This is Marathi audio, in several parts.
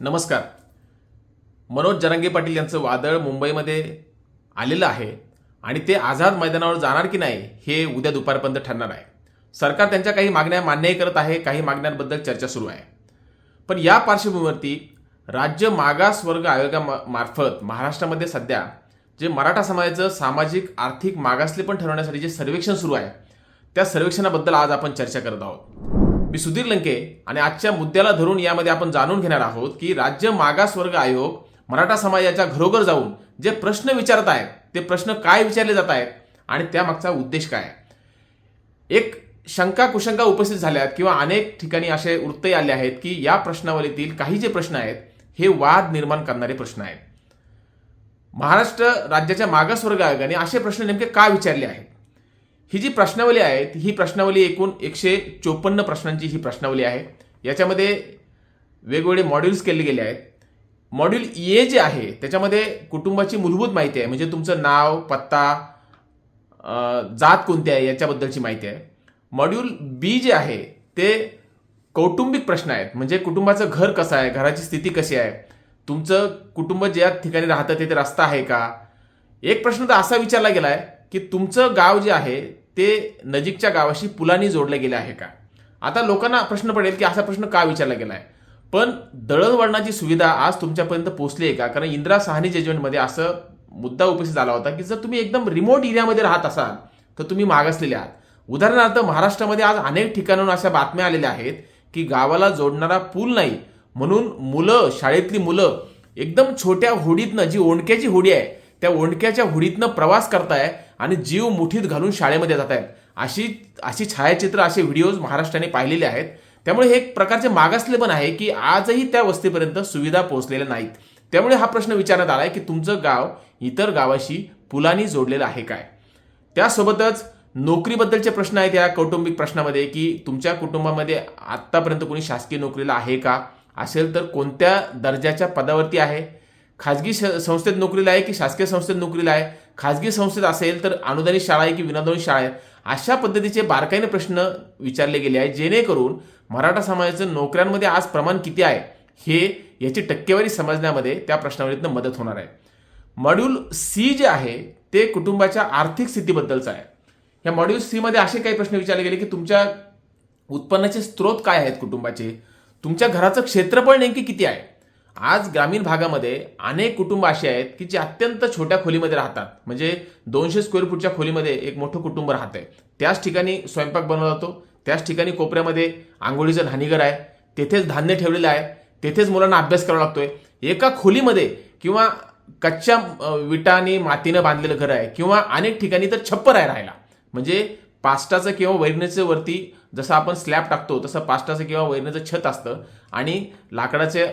नमस्कार. मनोज जरांगे पाटील यांचं वादळ मुंबईमध्ये आलेलं आहे आणि ते आझाद मैदानावर जाणार की नाही हे उद्या दुपारपर्यंत ठरणार आहे. सरकार त्यांच्या काही मागण्या मान्यही करत आहे काही मागण्यांबद्दल चर्चा सुरू आहे. पण या पार्श्वभूमीवरती राज्य मागासवर्ग आयोगामार्फत महाराष्ट्रामध्ये सध्या जे मराठा समाजाचं सामाजिक आर्थिक मागासले पण ठरवण्यासाठी जे सर्वेक्षण सुरू आहे त्या सर्वेक्षणाबद्दल आज आपण चर्चा करत आहोत. मी सुधीर लंके आणि आजच्या मुद्द्याला धरून यामध्ये आपण जाणून घेणार आहोत की राज्य मागासवर्ग आयोग मराठा समाजाच्या घरोघर जाऊन जे प्रश्न विचारत आहेत ते प्रश्न काय विचारले जात आहेत आणि त्यामागचा उद्देश काय आहे? एक शंका कुशंका उपस्थित झाल्या आहेत किंवा अनेक ठिकाणी असे वृत्तही आले आहेत की या प्रश्नावलीतील काही जे प्रश्न आहेत हे वाद निर्माण करणारे प्रश्न आहेत. महाराष्ट्र राज्याच्या मागासवर्ग आयोगाने असे प्रश्न नेमके का विचारले आहेत? ही जी प्रश्नावली आहे ही प्रश्नावली एकूण एकशे चोपन्न प्रश्नांची ही प्रश्नावली आहे. याच्यामध्ये वेगवेगळे मॉड्यूल्स केले गेले आहेत. मॉड्यूल ए जे आहे त्याच्यामध्ये कुटुंबाची मूलभूत माहिती आहे. म्हणजे तुमचं नाव पत्ता जात कोणती आहे याच्याबद्दलची माहिती आहे. मॉड्यूल बी जे आहे ते कौटुंबिक प्रश्न आहेत. म्हणजे कुटुंबाचं घर कसं आहे घराची स्थिती कशी आहे तुमचं कुटुंब ज्या ठिकाणी राहतं तिथे रस्ता आहे का? एक प्रश्न तर असा विचारला गेला आहे की तुमचं गाव जे आहे ते नजीकच्या गावाशी पुलानी जोडलं गेलं आहे का? आता लोकांना प्रश्न पडेल की असा प्रश्न का विचारला गेला आहे पण दळणवळणाची सुविधा आज तुमच्यापर्यंत पोहोचली आहे का? कारण इंदिरा साहनी जजमेंटमध्ये असं मुद्दा उपस्थित झाला होता की जर तुम्ही एकदम रिमोट एरियामध्ये राहत असाल तर तुम्ही मागासलेले आहात. उदाहरणार्थ महाराष्ट्रामध्ये आज अनेक ठिकाणाहून अशा बातम्या आलेल्या आहेत की गावाला जोडणारा पूल नाही म्हणून मुलं शाळेतली मुलं एकदम छोट्या होडीतनं जी ओंडक्याची होडी आहे त्या ओंडक्याच्या होडीतनं प्रवास करताय आणि जीव मुठीत घालून शाळेमध्ये जात आहेत अशी अशी छायाचित्र असे व्हिडिओज महाराष्ट्राने पाहिलेले आहेत. त्यामुळे हे एक प्रकारचे मागासले पण आहे की आजही त्या वस्तीपर्यंत सुविधा पोहोचलेल्या नाहीत. त्यामुळे हा प्रश्न विचारण्यात आला आहे की तुमचं गाव इतर गावाशी पुलानी जोडलेलं आहे काय? त्यासोबतच नोकरीबद्दलचे प्रश्न आहेत या कौटुंबिक प्रश्नामध्ये की तुमच्या कुटुंबामध्ये आत्तापर्यंत कोणी शासकीय नोकरीला आहे का? असेल तर कोणत्या दर्जाच्या पदावरती आहे? खाजगी श- संस्थेत नोकरीला आहे की शासकीय संस्थेत नोकरीला आहे? खाजगी संस्थेत असेल तर अनुदानित शाळा आहे की विनादोनित शाळा आहे? अशा पद्धतीचे बारकाईने प्रश्न विचारले गेले आहेत जेणेकरून मराठा समाजाचं नोकऱ्यांमध्ये आज प्रमाण किती आहे? हे याची टक्केवारी समजण्यामध्ये त्या प्रश्नावलीतनं मदत होणार आहे. मॉड्यूल सी जे आहे ते कुटुंबाच्या आर्थिक स्थितीबद्दलचं आहे. या मॉड्यूल सीमध्ये असे काही प्रश्न विचारले गेले की तुमच्या उत्पन्नाचे स्रोत काय आहेत कुटुंबाचे? तुमच्या घराचं क्षेत्रफळ नेमकी किती आहे? आज ग्रामीण भागामध्ये अनेक कुटुंब असे आहेत की जे अत्यंत छोट्या खोलीमध्ये राहतात. म्हणजे दोनशे स्क्वेअर फूटच्या खोलीमध्ये एक मोठं कुटुंब राहतंय. त्याच ठिकाणी स्वयंपाक बनवला जातो. त्याच ठिकाणी कोपऱ्यामध्ये आंघोळीचं धानीघर आहे. तेथेच धान्य ठेवलेलं आहे. तेथेच मुलांना अभ्यास करावा लागतोय. एका खोलीमध्ये किंवा कच्च्या विटाने मातीनं बांधलेलं घर आहे किंवा अनेक ठिकाणी तर छप्पर आहे राहायला. म्हणजे पास्टाचं किंवा वैरणीचं वरती जसं आपण स्लॅब टाकतो तसं पास्टाचं किंवा वैरणीचं छत असतं आणि लाकडाचे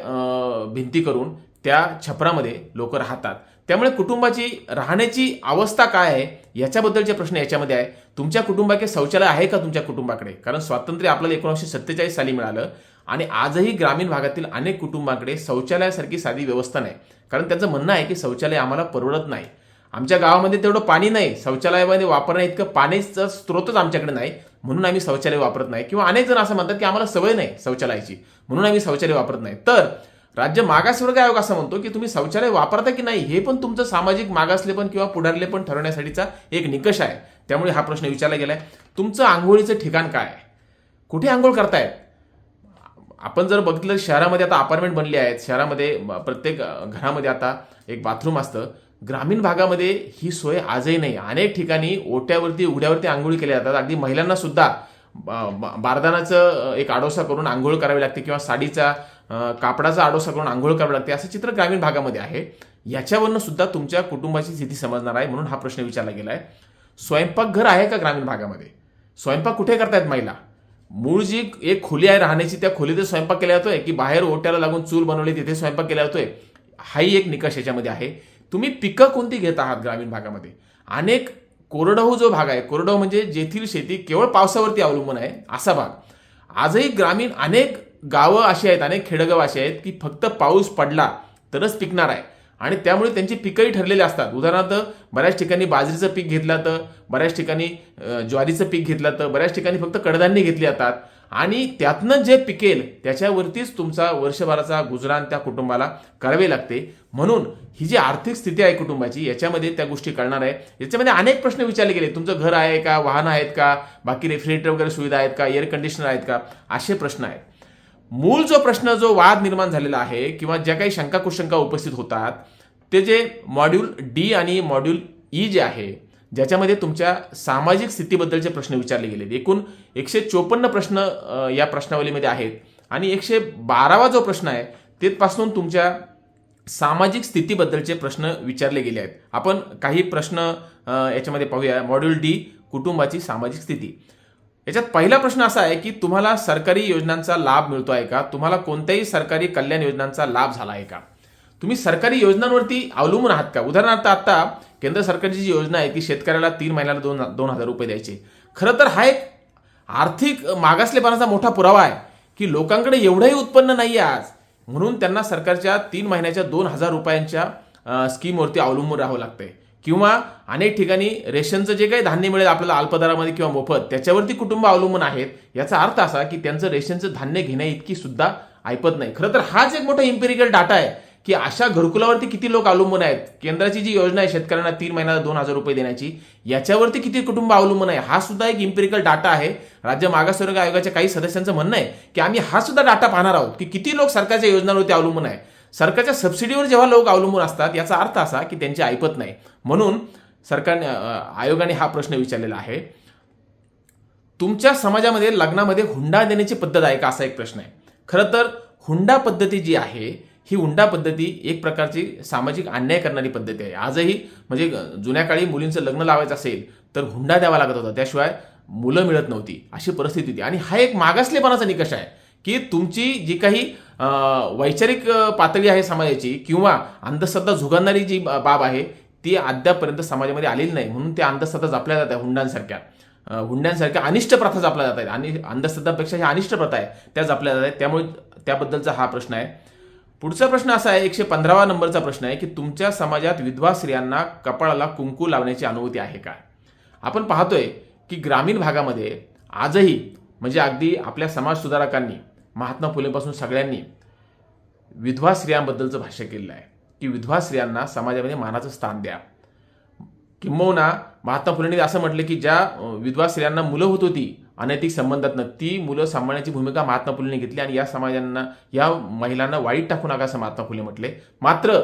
भिंती करून त्या छपरामध्ये लोक राहतात. त्यामुळे कुटुंबाची राहण्याची अवस्था काय आहे याच्याबद्दलचे प्रश्न याच्यामध्ये आहे. तुमच्या कुटुंबाकडे शौचालय आहे का तुमच्या कुटुंबाकडे? कारण स्वातंत्र्य आपल्याला एकोणीसशे सत्तेचाळीस साली मिळालं आणि आजही ग्रामीण भागातील अनेक कुटुंबाकडे शौचालयासारखी साधी व्यवस्था नाही. कारण त्यांचं म्हणणं आहे की शौचालय आम्हाला परवडत नाही. आमच्या गावामध्ये तेवढं पाणी नाही. शौचालयामध्ये वापरण्या इतकं पाण्याचा स्रोतच आमच्याकडे नाही. म्हणून आम्ही शौचालय वापरत नाही. किंवा अनेक जण असं म्हणतात की आम्हाला सवय नाही शौचालयाची. म्हणून आम्ही शौचालय वापरत नाही. तर राज्य मागासवर्ग आयोग असं म्हणतो की तुम्ही शौचालय वापरता की नाही हे पण तुमचं सामाजिक मागासलेपण किंवा पुढारले पण ठरवण्यासाठीचा एक निकष आहे. त्यामुळे हा प्रश्न विचारला गेलाय. तुमचं आंघोळीचं ठिकाण काय आहे? कुठे आंघोळ करतायत? आपण जर बघितलं शहरामध्ये आता अपार्टमेंट बनली आहेत. शहरामध्ये प्रत्येक घरामध्ये आता एक बाथरूम असतं. ग्रामीण भागामध्ये ही सोय आजही नाही. अनेक ठिकाणी ओट्यावरती उघड्यावरती आंघोळी केल्या जातात. अगदी महिलांना सुद्धा ब- ब- बारदानाचं एक आडोसा करून आंघोळ करावी लागते किंवा साडीचा कापडाचा आडोसा करून आंघोळ करावी लागते. असं चित्र ग्रामीण भागामध्ये आहे. याच्यावरनं सुद्धा तुमच्या कुटुंबाची स्थिती समजणार आहे म्हणून हा प्रश्न विचारला गेला आहे स्वयंपाकघर आहे का ग्रामीण भागामध्ये? स्वयंपाक कुठे करतायत महिला? मूळ जी एक खोली आहे राहण्याची त्या खोलीतच स्वयंपाक केला जातोय की बाहेर ओट्याला लागून चूल बनवली तिथे स्वयंपाक केला जातोय? हाही एक निकष याच्यामध्ये आहे. तुम्ही पिकं कोणती घेत आहात ग्रामीण भागामध्ये? अनेक कोरडवाहू जो भाग आहे कोरडवाहू म्हणजे जेथील शेती केवळ पावसावरती अवलंबून आहे असा भाग. आजही ग्रामीण अनेक गावं अशी आहेत अनेक खेडगाव अशी आहेत की फक्त पाऊस पडला तरच पिकणार आहे. आणि त्यामुळे त्यांची पिकंही ठरलेली असतात. उदाहरणार्थ बऱ्याच ठिकाणी बाजरीचं पीक घेतलं तर बऱ्याच ठिकाणी ज्वारीचं पीक घेतलं तर बऱ्याच ठिकाणी फक्त कडधान्य घेतली जातात. आणि त्यातनं जे पिकेल त्याच्यावरतीच तुमचा वर्षभराचा गुजराण त्या कुटुंबाला करावे लागते. म्हणून ही जी आर्थिक स्थिती आहे कुटुंबाची याच्यामध्ये त्या गोष्टी कळणार आहे. याच्यामध्ये अनेक प्रश्न विचारले गेले. तुमचं घर आहे का वाहन आहेत का बाकी रेफ्रिजरेटर वगैरे सुविधा आहेत का एअर कंडिशनर आहेत का? असे प्रश्न आहेत. मूळ जो प्रश्न जो वाद निर्माण झालेला आहे किंवा ज्या काही शंका कुशंका उपस्थित होतात ते जे मॉड्यूल डी आणि मॉड्यूल ई e जे आहे ज्याच्यामध्ये तुमच्या सामाजिक स्थितीबद्दलचे प्रश्न विचारले गेले एकूण एकशे चोपन्न प्रश्न या प्रश्नावलीमध्ये आहेत. आणि एकशे बारावा जो प्रश्न आहे तेपासून तुमच्या सामाजिक स्थितीबद्दलचे प्रश्न विचारले गेले आहेत. आपण काही प्रश्न याच्यामध्ये पाहूया. मॉड्यूल डी कुटुंबाची सामाजिक स्थिती. याच्यात पहिला प्रश्न असा आहे की तुम्हाला सरकारी योजनांचा लाभ मिळतो आहे का? तुम्हाला कोणत्याही सरकारी कल्याण योजनांचा लाभ झाला आहे का? तुम्ही सरकारी योजनांवरती अवलंबून आहात का? उदाहरणार्थ आता केंद्र सरकारची जी योजना आहे ती शेतकऱ्याला तीन महिन्याला दोन दोन हजार रुपये द्यायचे. खरं तर हा एक आर्थिक मागासलेपणाचा मोठा पुरावा आहे की लोकांकडे एवढंही उत्पन्न नाही आहे आज. म्हणून त्यांना सरकारच्या तीन महिन्याच्या दोन हजार रुपयांच्या स्कीमवरती अवलंबून राहावं लागतंय. किंवा अनेक ठिकाणी रेशनचं जे काही धान्य मिळेल आपल्याला अल्पदरामध्ये किंवा मोफत त्याच्यावरती कुटुंब अवलंबून आहेत. याचा अर्थ असा की त्यांचं रेशनचं धान्य घेण्या इतकी सुद्धा ऐपत नाही. खरं तर हाच एक मोठा इम्पेरिकल डाटा आहे की अशा घरकुलावरती किती लोक अवलंबून आहेत? केंद्राची जी योजना आहे शेतकऱ्यांना तीन महिन्याला दोन हजार रुपये देण्याची याच्यावरती किती कुटुंब अवलंबून आहे? हा सुद्धा एक इम्पेरिकल डाटा आहे. राज्य मागासवर्ग आयोगाच्या काही सदस्यांचं म्हणणं आहे की आम्ही हा सुद्धा डाटा पाहणार आहोत की किती लोक सरकारच्या योजनांवरती अवलंबून आहे. सरकारच्या सबसिडीवर जेव्हा लोक अवलंबून असतात याचा अर्थ असा की त्यांची ऐपत नाही. म्हणून सरकारने आयोगाने हा प्रश्न विचारलेला आहे. तुमच्या समाजामध्ये लग्नामध्ये हुंडा देण्याची पद्धत आहे का? असा एक प्रश्न आहे. खरं तर हुंडा पद्धती जी आहे ही हुंडा पद्धती एक प्रकारची सामाजिक अन्याय करणारी पद्धती आहे. आजही म्हणजे जुन्या काळी मुलींचं लग्न लावायचं असेल तर हुंडा द्यावा लागत होता. त्याशिवाय मुलं मिळत नव्हती. अशी परिस्थिती होती. आणि हा एक मागासलेपणाचा निकष आहे की तुमची जी काही वैचारिक पातळी आहे समाजाची किंवा अंधश्रद्धा झुगारणारी जी बा- बाब आहे ती अद्यापर्यंत समाजामध्ये आलेली नाही. म्हणून त्या अंधश्रद्धा जपल्या जात आहे हुंड्यांसारख्या हुंड्यांसारख्या अनिष्ट प्रथा जपल्या जात आहेत आणि अंधश्रद्धापेक्षा ह्या अनिष्ट प्रथा आहे त्या जपल्या जात आहेत त्यामुळे त्याबद्दलचा हा प्रश्न आहे. पुढचा प्रश्न असा आहे एकशे पंधरावा नंबरचा प्रश्न आहे की तुमच्या समाजात विधवा स्त्रियांना कपाळाला कुंकू लावण्याची अनुमती आहे का? आपण पाहतोय की ग्रामीण भागामध्ये आजही म्हणजे अगदी आपल्या समाज सुधारकांनी महात्मा फुलेपासून सगळ्यांनी विधवा स्त्रियांबद्दलचं भाष्य केलेलं आहे की विधवा स्त्रियांना समाजामध्ये मानाचं स्थान द्या. किंबहुना महात्मा फुलेंनी असं म्हटलं की ज्या विधवा स्त्रियांना मुलं होत होती अनैतिक संबंधातनं ती मुलं सांभाळण्याची भूमिका महात्मा फुलेने घेतली आणि या समाजांना या महिलांना वाईट टाकू नका असं महात्मा फुले म्हटले. मात्र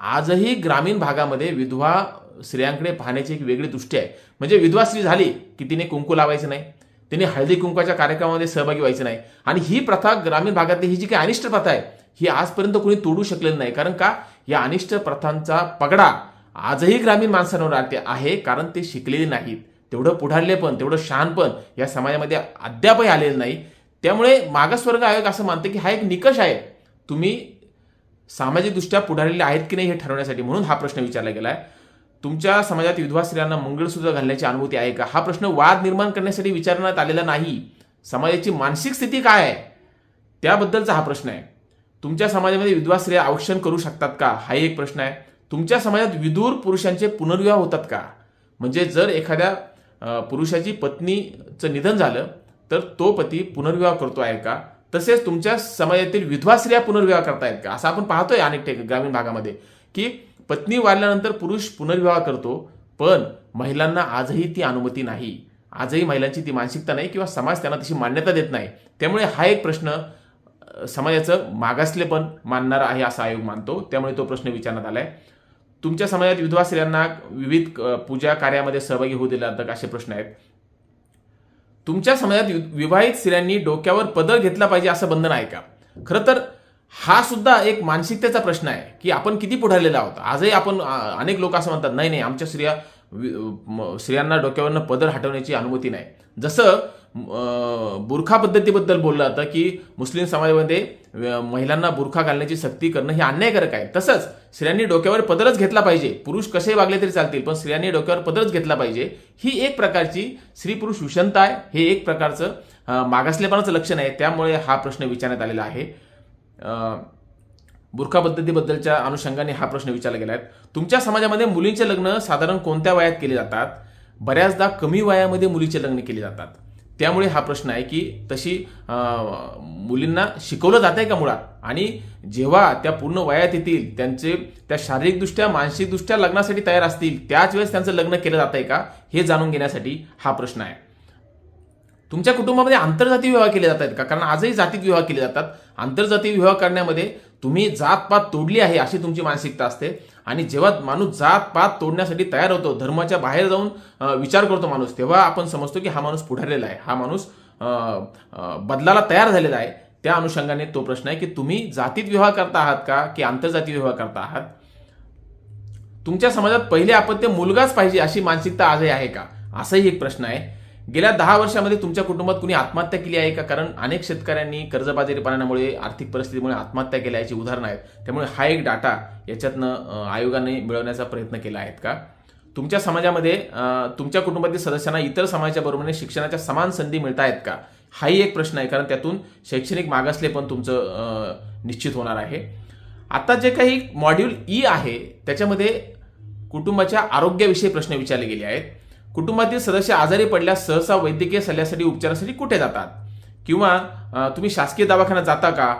आजही ग्रामीण भागामध्ये विधवा स्त्रियांकडे पाहण्याची एक वेगळी दृष्टी आहे. म्हणजे विधवा स्त्री झाली की तिने कुंकू लावायचं नाही. तिने हळदी कुंकाच्या कार्यक्रमामध्ये सहभागी व्हायचं नाही. आणि ही प्रथा ग्रामीण भागातली ही जी काही अनिष्ट प्रथा आहे ही आजपर्यंत कोणी तोडू शकलेलं नाही. कारण का? या अनिष्ट प्रथांचा पगडा आजही ग्रामीण माणसांवर आहे कारण ते शिकलेले नाहीत. तेवढं पुढारलेपण तेवढं शहाणपण या समाजामध्ये अद्यापही आलेलं नाही. त्यामुळे मागासवर्ग आयोग असं मानतं की हा एक निकष आहे. तुम्ही सामाजिकदृष्ट्या पुढारलेले आहेत की नाही हे ठरवण्यासाठी म्हणून हा प्रश्न विचारला गेला आहे तुमच्या समाजात विधवा स्त्रियांना मंगळसूत्र घालण्याची अनुमती आहे का? हा प्रश्न वाद निर्माण करण्यासाठी विचारण्यात आलेला नाही. समाजाची मानसिक स्थिती काय आहे? त्याबद्दलचा हा प्रश्न आहे. तुमच्या समाजामध्ये विधवा स्त्रिया औक्षण करू शकतात का? हा एक प्रश्न आहे. तुमच्या समाजात विदूर पुरुषांचे पुनर्विवाह होतात का? म्हणजे जर एखाद्या पुरुषाची पत्नीचं निधन झालं तर तो पती पुनर्विवाह करतो आहे का? तसेच तुमच्या समाजातील विधवा स्त्रिया पुनर्विवाह करतायत का? असं आपण पाहतोय अनेक ठिकाणी ग्रामीण भागामध्ये की पत्नी वारल्यानंतर पुरुष पुनर्विवाह करतो पण महिलांना आजही ती अनुमती नाही. आजही महिलांची ती मानसिकता नाही किंवा समाज त्यांना तशी मान्यता देत नाही. त्यामुळे हा एक प्रश्न समाजाचं समाजाचं मागासलेपण मानणारा आहे असा आयोग मानतो. त्यामुळे तो प्रश्न विचारण्यात आलाय. तुमच्या समाजात विधवा स्त्रियांना विविध पूजा कार्यामध्ये सहभागी होऊ दिला जातात असे प्रश्न आहेत. तुमच्या समाजात विवाहित स्त्रियांनी डोक्यावर पदर घेतला पाहिजे असं बंधन आहे का? खरं तर हा सुद्धा एक मानसिकतेचा प्रश्न आहे की आपण किती पुढारलेला आहोत? आजही आपण अनेक लोक असं म्हणतात नाही नाही आमच्या स्त्रिया स्त्रियांना डोक्यावरनं पदर हटवण्याची अनुमती नाही. जसं बुरखा पद्धतीबद्दल बोललं जातं की मुस्लिम समाजामध्ये महिलांना बुरखा घालण्याची सक्ती करणं हे अन्यायकारक आहे. तसंच स्त्रियांनी डोक्यावर पदरच घेतला पाहिजे. पुरुष कसे वागले तरी चालतील पण स्त्रियांनी डोक्यावर पदरच घेतला पाहिजे. ही एक प्रकारची स्त्री पुरुष विषमता आहे. हे एक प्रकारचं मागासलेपणाचं लक्षण आहे. त्यामुळे हा प्रश्न विचारण्यात आलेला आहे. बुरखा पद्धतीबद्दलच्या अनुषंगाने हा प्रश्न विचारला गेला आहे. तुमच्या समाजामध्ये मुलींचे लग्न साधारण कोणत्या वयात केले जातात? बऱ्याचदा कमी वयामध्ये मुलीचे लग्न केले जातात. त्यामुळे हा प्रश्न आहे की तशी मुलींना शिकवलं जात आहे का मुळात? आणि जेव्हा त्या पूर्ण वयात येतील त्यांचे त्या शारीरिकदृष्ट्या मानसिकदृष्ट्या लग्नासाठी तयार असतील त्याच वेळेस त्यांचं लग्न केलं जात आहे का? हे जाणून घेण्यासाठी हा प्रश्न आहे. तुमच्या कुटुंबामध्ये आंतरजातीय विवाह केले जात आहेत का? कारण आजही जातीत विवाह केले जातात. आंतरजातीय विवाह करण्यामध्ये तुम्ही जातपात तोडली आहे अशी तुमची मानसिकता असते. आणि जेव्हा माणूस जात पात तोडण्यासाठी तयार होतो धर्माच्या बाहेर जाऊन विचार करतो माणूस तेव्हा आपण समजतो की हा माणूस पुढारलेला आहे. हा माणूस अं, बदलाला तयार झालेला आहे. त्या अनुषंगाने तो प्रश्न आहे की तुम्ही जातीत विवाह करता आहात का की आंतरजातीय विवाह करता आहात? तुमच्या समाजात पहिले अपत्य मुलगाच पाहिजे अशी मानसिकता आजही आहे का? असाही एक प्रश्न आहे. गेल्या दहा वर्षामध्ये तुमच्या कुटुंबात कुणी आत्महत्या केली आहे का? कारण अनेक शेतकऱ्यांनी कर्जबाजारीपणामुळे आर्थिक परिस्थितीमुळे आत्महत्या केल्या याची उदाहरणं आहेत. त्यामुळे हा एक डाटा याच्यातनं आयोगाने मिळवण्याचा प्रयत्न केला आहेत का? तुमच्या समाजामध्ये तुमच्या कुटुंबातील सदस्यांना इतर समाजाच्या बरोबरीने शिक्षणाच्या समान संधी मिळत आहेत का? हाही एक प्रश्न आहे कारण त्यातून शैक्षणिक मागासले पण तुमचं निश्चित होणार आहे. आता जे काही मॉड्यूल ई e आहे त्याच्यामध्ये कुटुंबाच्या आरोग्याविषयी प्रश्न विचारले गेले आहेत. कुटुंबातील सदस्य आजारी पडल्यास सहसा वैद्यकीय सल्ल्यासाठी उपचारासाठी कुठे जातात? किंवा तुम्ही शासकीय दवाखान्यात जाता का?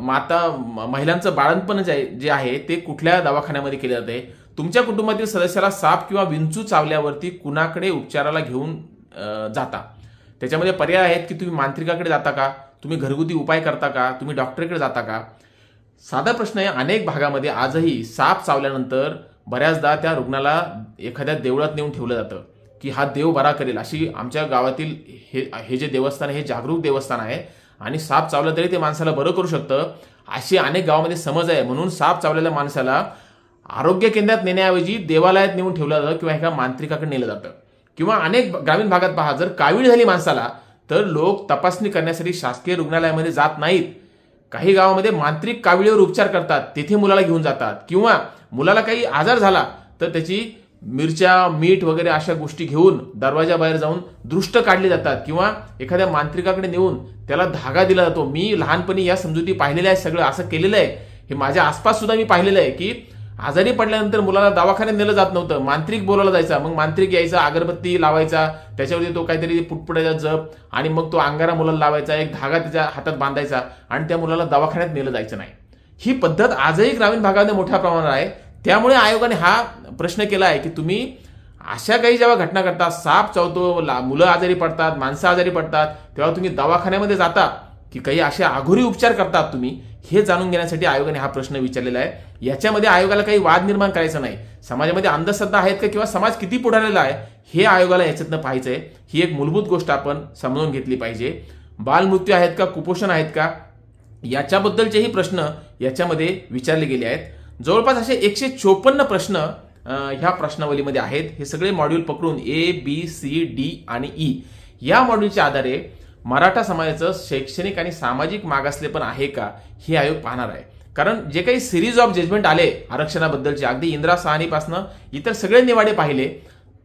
माता म- महिलांचं बाळणपण जे आहे- जे आहे ते कुठल्या दवाखान्यामध्ये केले जाते? तुमच्या कुटुंबातील सदस्याला साप किंवा विंचू चावल्यावरती कुणाकडे उपचाराला घेऊन जाता? त्याच्यामध्ये पर्याय आहेत की तुम्ही मांत्रिकाकडे जाता का? तुम्ही घरगुती उपाय करता का? तुम्ही डॉक्टरकडे जाता का? साधा प्रश्न आहे अनेक भागामध्ये आजही साप चावल्यानंतर बऱ्याचदा त्या रुग्णाला एखाद्या देवळात नेऊन ठेवलं जातं की हा देव बरा करेल. अशी आमच्या गावातील हे हे जे देवस्थान आहे हे जागरूक देवस्थान आहे आणि साप चावलं तरी ते माणसाला बरं करू शकतं. अशी अनेक गावामध्ये समज आहे. म्हणून साप चावलेल्या माणसाला आरोग्य केंद्रात नेण्याऐवजी देवालयात नेऊन ठेवलं जातं किंवा एका मांत्रिकाकडे नेलं जातं. किंवा अनेक ग्रामीण भागात पहा जर कावीळ झाली माणसाला तर लोक तपासणी करण्यासाठी शासकीय रुग्णालयामध्ये जात नाहीत. काही गावामध्ये मांत्रिक काविळीवर उपचार करतात तेथे मुलाला घेऊन जातात. किंवा मुलाला काही आजार झाला तर त्याची मिरच्या मीठ वगैरे अशा गोष्टी घेऊन दरवाजाबाहेर जाऊन दृष्ट काढले जातात. किंवा एखाद्या मांत्रिकाकडे नेऊन त्याला धागा दिला जातो. मी लहानपणी या समजुती पाहिलेल्या आहे सगळं. असं केलेलं आहे. हे माझ्या आसपास सुद्धा मी पाहिलेलं आहे की आजारी पडल्यानंतर मुलाला दवाखान्यात नेलं जात नव्हतं. मांत्रिक बोलायला जायचा. मग मांत्रिक यायचा अगरबत्ती लावायचा. त्याच्यावरती तो काहीतरी पुटपुटायचा जप आणि मग तो अंगारा मुलाला लावायचा. एक धागा त्याच्या हातात बांधायचा आणि त्या मुलाला दवाखान्यात नेलं जायचं नाही. ही पद्धत आजही ग्रामीण भागामध्ये मोठ्या प्रमाणात आहे. त्यामुळे आयोगाने हा प्रश्न केला आहे की तुम्ही अशा काही जेव्हा घटना घडतात साप चावतो मुलं आजारी पडतात माणसं आजारी पडतात तेव्हा तुम्ही दवाखान्यामध्ये जाता की काही असे आघोरी उपचार करतात तुम्ही हे जाणून घेण्यासाठी आयोगाने हा प्रश्न विचारलेला आहे. याच्यामध्ये आयोगाला काही वाद निर्माण करायचा नाही. समाजामध्ये अंधश्रद्धा आहेत का किंवा समाज किती पुढारलेला आहे हे आयोगाला याच्यातनं पाहायचं आहे ही एक मूलभूत गोष्ट आपण समजून घेतली पाहिजे. बालमृत्यू आहेत का कुपोषण आहेत का याच्याबद्दलचेही प्रश्न याच्यामध्ये विचारले गेले आहेत. जवळपास असे एकशे चोपन्न प्रश्न ह्या प्रश्नावलीमध्ये आहेत. हे सगळे मॉड्यूल पकडून ए बी सी डी आणि ई या मॉड्यूलच्या आधारे मराठा समाजाचं शैक्षणिक आणि सामाजिक मागासलेपण आहे का हे आयोग पाहणार आहे. कारण जे काही सिरीज ऑफ जजमेंट आले आरक्षणाबद्दलचे अगदी इंदिरा सहानीपासनं इतर सगळे निवाडे पाहिले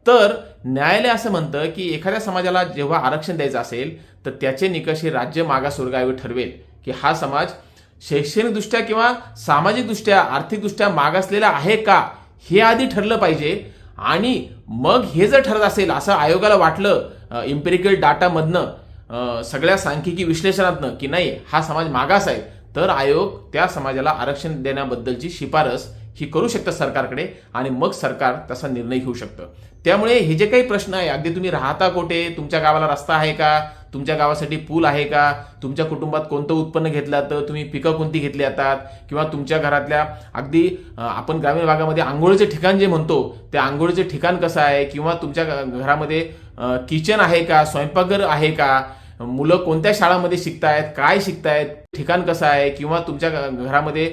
तर न्यायालय असं म्हणतं की एखाद्या समाजाला जेव्हा आरक्षण द्यायचं असेल तर त्याचे निकष हे राज्य मागासवर्ग आयोग ठरवेल. की हा समाज शैक्षणिकदृष्ट्या किंवा सामाजिकदृष्ट्या आर्थिकदृष्ट्या मागासलेला आहे का हे आधी ठरलं पाहिजे. आणि मग हे जर ठरत असेल असं आयोगाला वाटलं इम्पेरिकल डाटामधनं सगळ्या सांख्यिकी विश्लेषणातनं की नाही हा समाज मागास आहे तर आयोग त्या समाजाला आरक्षण देण्याबद्दलची शिफारस ही करू शकतं सरकारकडे आणि मग सरकार तसा निर्णय घेऊ शकतं. त्यामुळे हे जे काही प्रश्न आहे अगदी तुम्ही राहता कोठे तुमच्या गावाला रस्ता आहे का तुमच्या गावासाठी पूल आहे का तुमच्या कुटुंबात कोणतं उत्पन्न घेतलं जातं तुम्ही पिकं कोणती घेतली जातात किंवा तुमच्या घरातल्या अगदी आपण ग्रामीण भागामध्ये आंघोळीचे ठिकाण जे म्हणतो ते आंघोळीचे ठिकाण कसं आहे किंवा तुमच्या घरामध्ये किचन आहे का स्वयंपाकघर आहे का मुलं कोणत्या शाळामध्ये शिकतायत काय शिकतायत ठिकाण कसं आहे किंवा तुमच्या घ- घरामध्ये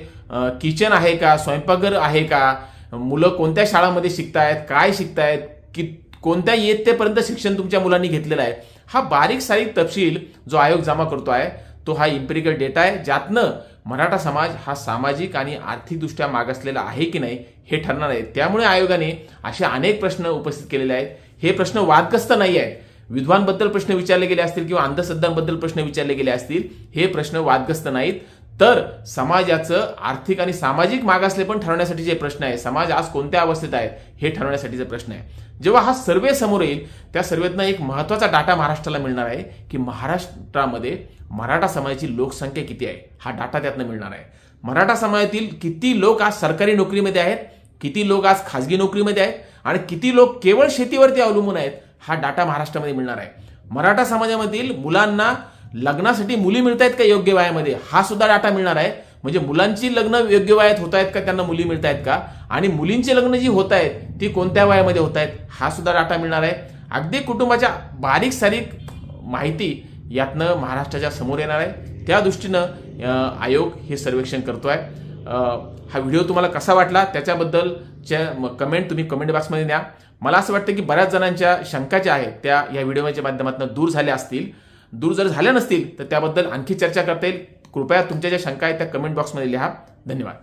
किचन आहे का स्वयंपाकघर आहे का मुलं कोणत्या शाळामध्ये शिकतायत काय शिकतायत कि कोणत्या इयत्तेपर्यंत शिक्षण तुमच्या मुलांनी घेतलेलं आहे हा बारीक सारीक तपशील जो आयोग जमा करतो आहे तो हा इम्पेरिकल डेटा आहे ज्यातनं मराठा समाज हा सामाजिक आणि आर्थिकदृष्ट्या मागासलेला आहे की नाही हे ठरणार आहे. त्यामुळे आयोगाने असे अनेक प्रश्न उपस्थित केलेले आहेत. हे प्रश्न वादग्रस्त नाही आहेत. विद्वांबद्दल प्रश्न विचारले गेले असतील किंवा अंधश्रद्धांबद्दल प्रश्न विचारले गेले असतील हे प्रश्न वादग्रस्त नाहीत. तर समाजाचं आर्थिक आणि सामाजिक मागासले पण ठरवण्यासाठी जे प्रश्न आहे समाज आज कोणत्या अवस्थेत आहे हे ठरवण्यासाठीचा प्रश्न आहे. जेव्हा हा सर्वे समोर येईल त्या सर्वेतनं एक महत्त्वाचा डाटा महाराष्ट्राला मिळणार आहे की महाराष्ट्रामध्ये मराठा समाजाची लोकसंख्या किती आहे हा डाटा त्यातनं मिळणार आहे. मराठा समाजातील किती लोक आज सरकारी नोकरीमध्ये आहेत किती लोक आज खाजगी नोकरीमध्ये आहेत आणि किती लोक केवळ शेतीवरती अवलंबून आहेत हा डाटा महाराष्ट्रामध्ये मिळणार आहे. मराठा समाजामधील मुलांना लग्नासाठी मुली मिळत आहेत का योग्य वयामध्ये? हा सुद्धा डाटा मिळणार आहे. म्हणजे मुलांची लग्न योग्य वयात होत आहेत का? त्यांना मुली मिळत आहेत का? आणि मुलींची लग्न जी होत आहेत ती कोणत्या वयामध्ये होत आहेत हा सुद्धा डाटा मिळणार आहे. अगदी कुटुंबाच्या बारीक सारीक माहिती यातनं महाराष्ट्राच्या समोर येणार आहे. त्या दृष्टीनं आयोग हे सर्वेक्षण करतो आहे हा व्हिडिओ तुम्हाला कसा वाटला? त्याच्याबद्दलच्या कमेंट तुम्ही कमेंट बॉक्समध्ये द्या. मला असं वाटतं की बऱ्याच जणांच्या शंका ज्या आहेत त्या या व्हिडिओच्या माध्यमातून दूर झाल्या असतील. दूर जर झाल्या नसतील तर त्याबद्दल आणखी चर्चा करता येईल. कृपया तुमच्या ज्या शंका आहेत त्या कमेंट बॉक्समध्ये लिहा. धन्यवाद.